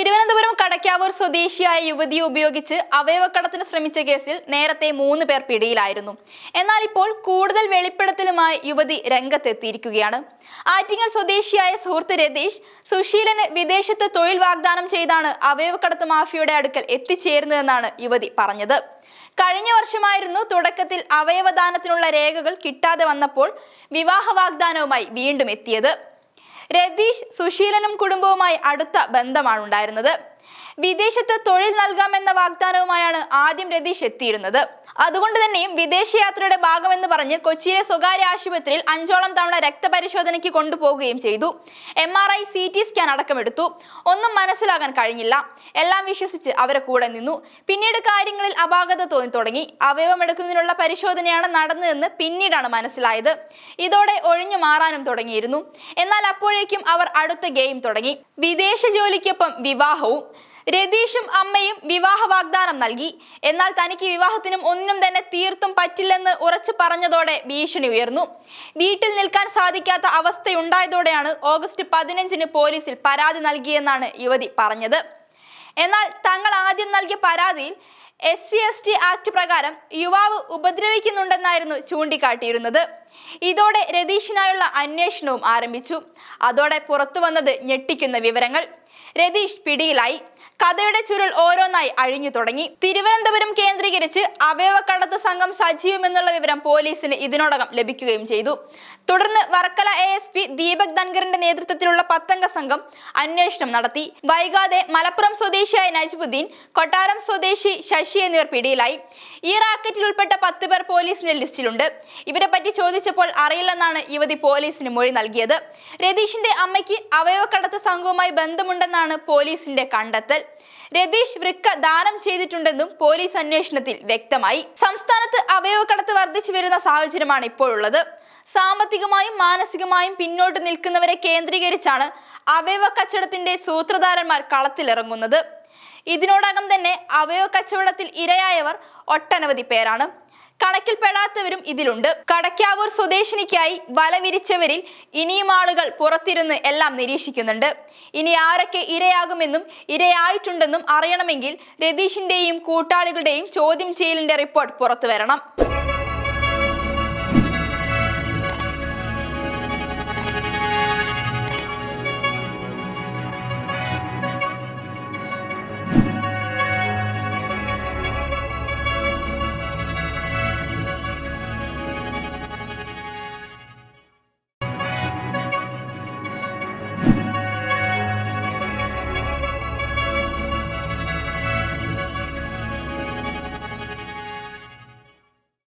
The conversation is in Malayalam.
തിരുവനന്തപുരം കടക്കാവൂർ സ്വദേശിയായ യുവതിയെ ഉപയോഗിച്ച് അവയവക്കടത്തിന് ശ്രമിച്ച കേസിൽ നേരത്തെ മൂന്ന് പേർ പിടിയിലായിരുന്നു. എന്നാൽ ഇപ്പോൾ കൂടുതൽ വെളിപ്പെടുത്തലുമായി യുവതി രംഗത്തെത്തിയിരിക്കുകയാണ്. ആറ്റിങ്ങൽ സ്വദേശിയായ സുഹൃത്ത് രതീഷ് സുശീലന് വിദേശത്ത് തൊഴിൽ വാഗ്ദാനം ചെയ്താണ് അവയവക്കടത്ത് മാഫിയയുടെ അടുക്കൽ എത്തിച്ചേരുന്നതെന്നാണ് യുവതി പറഞ്ഞത്. കഴിഞ്ഞ വർഷമായിരുന്നു തുടക്കത്തിൽ അവയവദാനത്തിനുള്ള രേഖകൾ കിട്ടാതെ വന്നപ്പോൾ വിവാഹ വാഗ്ദാനവുമായി വീണ്ടും എത്തിയത്. രതീഷ് സുശീലനും കുടുംബവുമായി അടുത്ത ബന്ധമാണ് ഉണ്ടായിരുന്നത് വിദേശത്ത് തൊഴിൽ നൽകാമെന്ന വാഗ്ദാനവുമായാണ് ആദ്യം രതീഷ് എത്തിയിരുന്നത്. അതുകൊണ്ട് തന്നെയും വിദേശയാത്രയുടെ ഭാഗമെന്ന് പറഞ്ഞ് കൊച്ചിയിലെ സ്വകാര്യ ആശുപത്രിയിൽ അഞ്ചോളം തവണ രക്തപരിശോധനയ്ക്ക് കൊണ്ടുപോകുകയും ചെയ്തു. M R I C T scan അടക്കമെടുത്തു. ഒന്നും മനസ്സിലാകാൻ കഴിഞ്ഞില്ല. എല്ലാം വിശ്വസിച്ച് അവരെ കൂടെ നിന്നു. പിന്നീട് കാര്യങ്ങളിൽ അപാകത തോന്നി തുടങ്ങി അവയവമെടുക്കുന്നതിനുള്ള പരിശോധനയാണ് നടന്നതെന്ന് പിന്നീടാണ് മനസ്സിലായത്. ഇതോടെ ഒഴിഞ്ഞു മാറാനും തുടങ്ങിയിരുന്നു. എന്നാൽ അപ്പോഴേക്കും അവർ അടുത്ത ഗെയിം തുടങ്ങി. വിദേശ ജോലിക്കൊപ്പം വിവാഹവും. രതീഷും അമ്മയും വിവാഹ വാഗ്ദാനം നൽകി. എന്നാൽ തനിക്ക് വിവാഹത്തിനും ഒന്നും തന്നെ തീർത്തും പറ്റില്ലെന്ന് ഉറച്ചു പറഞ്ഞതോടെ ഭീഷണി ഉയർന്നു. വീട്ടിൽ നിൽക്കാൻ സാധിക്കാത്ത അവസ്ഥയുണ്ടായതോടെയാണ് ഓഗസ്റ്റ് പതിനഞ്ചിന് പോലീസിൽ പരാതി നൽകിയെന്നാണ് യുവതി പറഞ്ഞത്. എന്നാൽ തങ്ങൾ ആദ്യം നൽകിയ പരാതിയിൽ S C S T act പ്രകാരം യുവാവ് ഉപദ്രവിക്കുന്നുണ്ടെന്നായിരുന്നു ചൂണ്ടിക്കാട്ടിയിരുന്നത്. ഇതോടെ രതീഷിനായുള്ള അന്വേഷണവും ആരംഭിച്ചു. അതോടെ പുറത്തു വന്നത് ഞെട്ടിക്കുന്ന വിവരങ്ങൾ. രതീഷ് പിടിയിലായി. കഥയുടെ ചുരുൾ ഓരോന്നായി അഴിഞ്ഞു തുടങ്ങി. തിരുവനന്തപുരം കേന്ദ്രീകരിച്ച് അവയവക്കടത്ത് സംഘം സജീവമെന്നുള്ള വിവരം പോലീസിന് ഇതിനോടകം ലഭിക്കുകയും ചെയ്തു. തുടർന്ന് Varkala A S P Deepak ധൻകറിന്റെ നേതൃത്വത്തിലുള്ള പത്തംഗ സംഘം അന്വേഷണം നടത്തി. വൈകാതെ മലപ്പുറം സ്വദേശിയായ നജ്ബുദ്ദീൻ കൊട്ടാരം സ്വദേശി ശശി എന്നിവർ പിടിയിലായി. ഈ റാക്കറ്റിൽ ഉൾപ്പെട്ട പത്ത് പേർ പോലീസിന്റെ ലിസ്റ്റിലുണ്ട്. ഇവരെ പറ്റി ചോദിച്ചപ്പോൾ അറിയില്ലെന്നാണ് യുവതി പോലീസിന് മൊഴി നൽകിയത്. രതീഷിന്റെ അമ്മയ്ക്ക് അവയവക്കടത്ത് സംഘവുമായി ബന്ധമുണ്ടെന്നാണ് പോലീസിന്റെ കണ്ടെത്തൽ. രതീഷ് വൃക്ക ദാനം ചെയ്തിട്ടുണ്ടെന്നും പോലീസ് അന്വേഷണത്തിൽ വ്യക്തമായി. സംസ്ഥാനത്ത് അവയവക്കടത്ത് വർദ്ധിച്ചു വരുന്ന സാഹചര്യമാണ് ഇപ്പോഴുള്ളത്. സാമ്പത്തികമായും മാനസികമായും പിന്നോട്ട് നിൽക്കുന്നവരെ കേന്ദ്രീകരിച്ചാണ് അവയവ കച്ചവടത്തിന്റെ സൂത്രധാരന്മാർ കളത്തിലിറങ്ങുന്നത്. ഇതിനോടകം തന്നെ അവയവ കച്ചവടത്തിൽ ഇരയായവർ ഒട്ടനവധി പേരാണ്. കണക്കിൽപ്പെടാത്തവരും ഇതിലുണ്ട്. കടക്കാവൂർ സ്വദേശിനിക്കായി വല വിരിച്ചവരിൽ ഇനിയും ആളുകൾ പുറത്തിരുന്ന് എല്ലാം നിരീക്ഷിക്കുന്നുണ്ട്. ഇനി ആരൊക്കെ ഇരയാകുമെന്നും ഇരയായിട്ടുണ്ടെന്നും അറിയണമെങ്കിൽ രതീഷിന്റെയും കൂട്ടാളികളുടെയും ചോദ്യം ചെയ്യലിന്റെ റിപ്പോർട്ട് പുറത്തു വരണം